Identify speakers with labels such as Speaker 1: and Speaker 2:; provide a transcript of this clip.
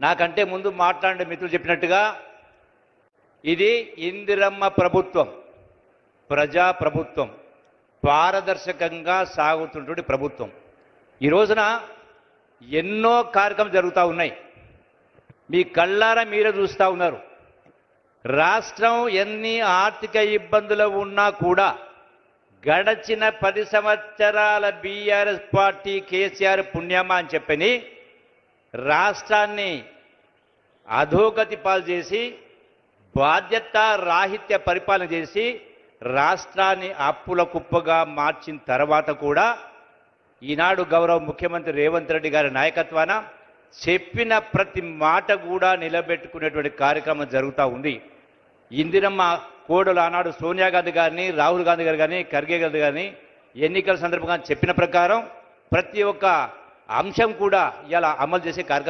Speaker 1: నాకంటే ముందు మాట్లాడే మిత్రులు చెప్పినట్టుగా ఇది ఇందిరమ్మ ప్రభుత్వం ప్రజా ప్రభుత్వం పారదర్శకంగా సాగుతున్నటువంటి ప్రభుత్వం. ఈ రోజున ఎన్నో కార్యక్రమాలు జరుగుతూ ఉన్నాయి. మీ కళ్ళారా మీరే చూస్తూ ఉన్నారు. రాష్ట్రం ఎన్ని ఆర్థిక ఇబ్బందులు ఉన్నా కూడా గడచిన పది సంవత్సరాల బీఆర్ఎస్ పార్టీ కేసీఆర్ పుణ్యమా అని చెప్పని రాష్ట్రాన్ని అధోగతి పాలు చేసి బాధ్యత రాహిత్య పరిపాలన చేసి రాష్ట్రాన్ని అప్పుల కుప్పగా మార్చిన తర్వాత కూడా ఈనాడు గౌరవ ముఖ్యమంత్రి రేవంత్ రెడ్డి గారి నాయకత్వాన చెప్పిన ప్రతి మాట కూడా నిలబెట్టుకునేటువంటి కార్యక్రమం జరుగుతూ ఉంది. ఇందిరమ్మ కోడలు ఆనాడు సోనియా గాంధీ గారిని రాహుల్ గాంధీ గారు కానీ ఖర్గే గారు గారిని ఎన్నికల సందర్భంగా చెప్పిన ప్రకారం ప్రతి ఒక్క అంశం కూడా ఇలా అమలు చేసే కార్యక్రమం